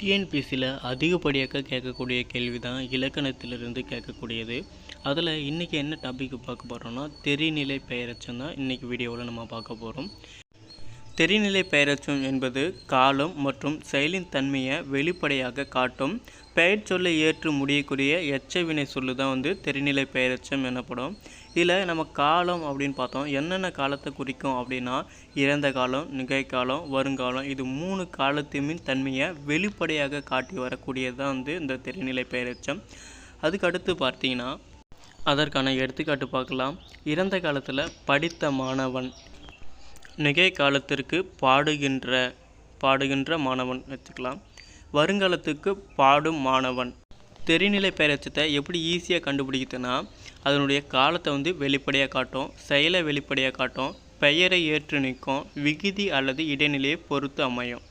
டிஎன்பிசியில் அதிகப்படியாக கேட்கக்கூடிய கேள்வி தான் இலக்கணத்திலிருந்து கேட்கக்கூடியது. அதில் இன்றைக்கி என்ன டாபிக் பார்க்க போகிறோன்னா தெரிநிலை பெயரச்சம் தான் இன்றைக்கி வீடியோவில் நம்ம பார்க்க போகிறோம் தெரிநிலை பெயரச்சம் என்பது காலம் மற்றும் செயலின் தன்மையை வெளிப்படையாக காட்டும். பெயர் சொல்லை ஏற்று முடியக்கூடிய எச்ச வினை சொல்லு தான் வந்து தெரிநிலை பெயரச்சம் எனப்படும். இதில் நம்ம காலம் அப்படின்னு பார்த்தோம். என்னென்ன காலத்தை குறிக்கும் அப்படின்னா இறந்த காலம் நிகழ்காலம் வருங்காலம் இது மூணு காலத்தையுமே தன்மையை வெளிப்படையாக காட்டி வரக்கூடியது தான் வந்து இந்த தெரிநிலை பெயரச்சம். அதுக்கு அடுத்து பார்த்தீங்கன்னா அதற்கான எடுத்துக்காட்டு பார்க்கலாம். இறந்த காலத்தில் படித்த மாணவன் நிகழ்காலத்திற்கு பாடுகின்ற பாடுகின்ற மாணவன் வச்சுக்கலாம். வருங்காலத்துக்கு பாடும் மாணவன். தெரிநிலை பெயரச்சத்தை எப்படி ஈஸியாக கண்டுபிடிக்குதுன்னா அதனுடைய காலத்தை வந்து வெளிப்படையாக காட்டும் செயலை வெளிப்படையாக காட்டும் பெயரை ஏற்று நிற்கும் விகுதி அல்லது இடைநிலையை பொறுத்து அமையும்.